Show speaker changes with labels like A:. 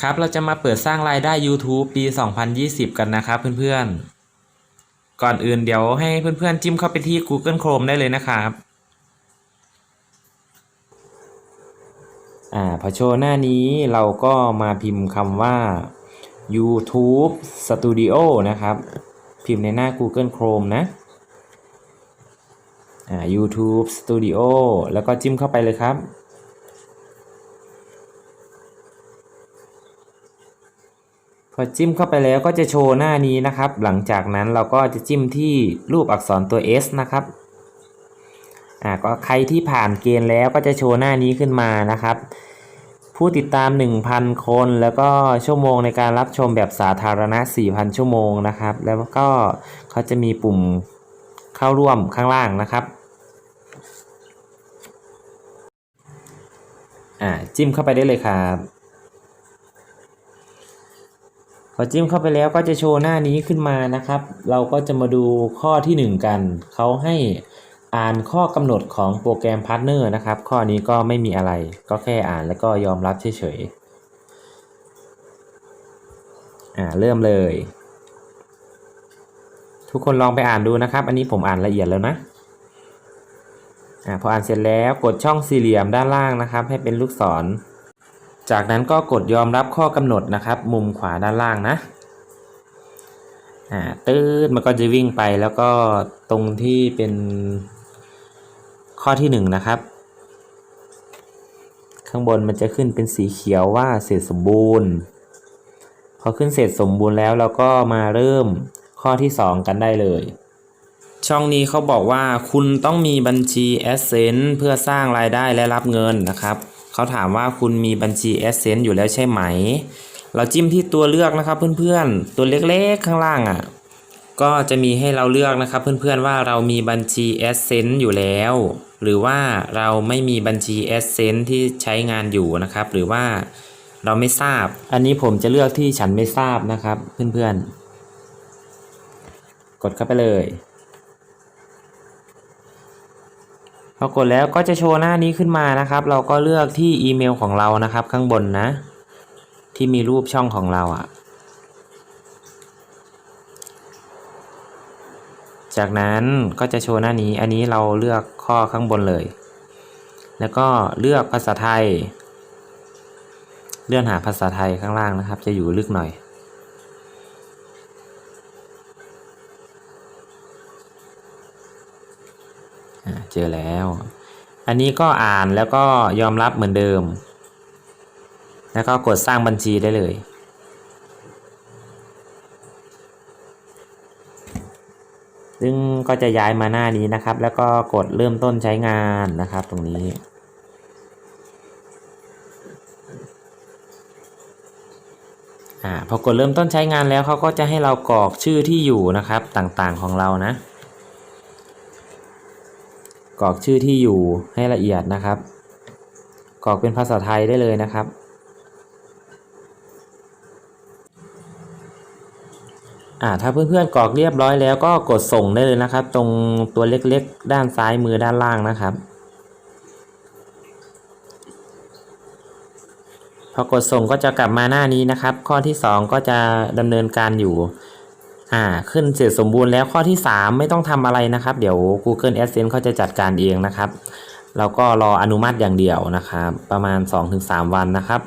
A: ครับเราจะมาเปิดสร้างรายได้ YouTube ปี 2020 กันนะครับเพื่อนๆ ก่อนอื่นเดี๋ยวให้เพื่อนๆ จิ้มเข้าไปที่ Google Chrome ได้เลยนะครับอ่าพอโชว์หน้านี้เราก็มาพิมพ์คำว่า YouTube Studio นะครับ พิมพ์ในหน้า Google Chrome นะอ่า YouTube Studio แล้วก็จิ้มเข้าไปเลยครับ พอจิ้มเข้าไปแล้วก็จะโชว์หน้านี้นะครับ หลังจากนั้นเราก็จะจิ้มที่รูปอักษรตัว S นะครับอ่าก็ใครที่ผ่านเกณฑ์แล้วก็จะโชว์หน้านี้ขึ้นมานะครับ ผู้ติดตาม 1,000 คน แล้วก็ชั่วโมงในการรับชมแบบสาธารณะ 4,000 ชั่วโมงนะครับ แล้วก็เขาจะมีปุ่มเข้าร่วมข้างล่างนะครับอ่าจิ้มเข้าไปได้เลยครับ พอจิ้มเข้าไปแล้วก็จะโชว์หน้านี้ขึ้นมานะครับ เราก็จะมาดูข้อที่ 1 กัน เขาให้อ่านข้อกำหนดของโปรแกรมพาร์ทเนอร์นะครับ ข้อนี้ก็ไม่มีอะไร ก็แค่อ่านแล้วก็ยอมรับเฉยๆ อ่าเริ่มเลย ทุกคนลองไปอ่านดูนะครับ อันนี้ผมอ่านละเอียดแล้วนะ อ่าพออ่านเสร็จแล้วกดช่องสี่เหลี่ยมด้านล่างนะครับ ให้เป็นลูกศร จากนั้นก็กดยอมรับข้อกำหนดนะครับ มุมขวาด้านล่างนะอ่าตืดมันก็จะวิ่งไปแล้วก็ตรงที่เป็นข้อที่หนึ่งนะครับ ข้างบนมันจะขึ้นเป็นสีเขียวว่าเสร็จสมบูรณ์ พอขึ้นเสร็จสมบูรณ์แล้วเราก็มาเริ่มข้อที่สองกันได้เลยช่องนี้เขาบอกว่าคุณต้องมีบัญชี a d s e n s e เพื่อสร้างรายได้และรับเงินนะครับ เขาถามว่าคุณมีบัญชี a d s e n s e อยู่แล้วใช่ไหม เราจิ้มที่ตัวเลือกนะครับเพื่อนๆ ตัวเล็กๆข้างล่างอะ ก็จะมีให้เราเลือกนะครับเพื่อนๆว่าเรามีบัญชี a d s e n s e อยู่แล้ว หรือว่าเราไม่มีบัญชี a d s e n s e ที่ใช้งานอยู่นะครับ หรือว่าเราไม่ทราบ อันนี้ผมจะเลือกที่ฉันไม่ทราบนะครับเพื่อนๆ กดเข้าไปเลย พอกดแล้วก็จะโชว์หน้านี้ขึ้นมานะครับ เราก็เลือกที่อีเมลของเรานะครับ ข้างบนนะ ที่มีรูปช่องของเราอะ่ะ จากนั้นก็จะโชว์หน้านี้ อันนี้เราเลือกข้อข้างบนเลย แล้วก็เลือกภาษาไทย เลื่อนหาภาษาไทยข้างล่างนะครับ จะอยู่ลึกหน่อย เจอแล้ว อันนี้ก็อ่านแล้วก็ยอมรับเหมือนเดิม แล้วก็กดสร้างบัญชีได้เลย ซึ่งก็จะย้ายมาหน้านี้นะครับ แล้วก็กดเริ่มต้นใช้งานนะครับตรงนี้อ่าพอกดเริ่มต้นใช้งานแล้วเขาก็จะให้เรากรอกชื่อที่อยู่นะครับต่างๆของเรานะ กรอกชื่อที่อยู่ให้ละเอียดนะครับ กรอกเป็นภาษาไทยได้เลยนะครับ อ่าถ้าเพื่อนๆกรอกเรียบร้อยแล้วก็กดส่งได้เลยนะครับ ตรงตัวเล็กๆ ด้านซ้ายมือด้านล่างนะครับพอกดส่งก็จะกลับมาหน้านี้นะครับ ข้อที่ 2 ก็จะดำเนินการอยู่ อ่าขึ้นเสร็จสมบูรณ์แล้วข้อที่ 3 ไม่ต้องทำอะไรนะครับ เดี๋ยว Google Adsense เขาจะจัดการเองนะครับ เราก็รออนุมัติอย่างเดียวนะครับ ประมาณ 2-3 วันนะครับ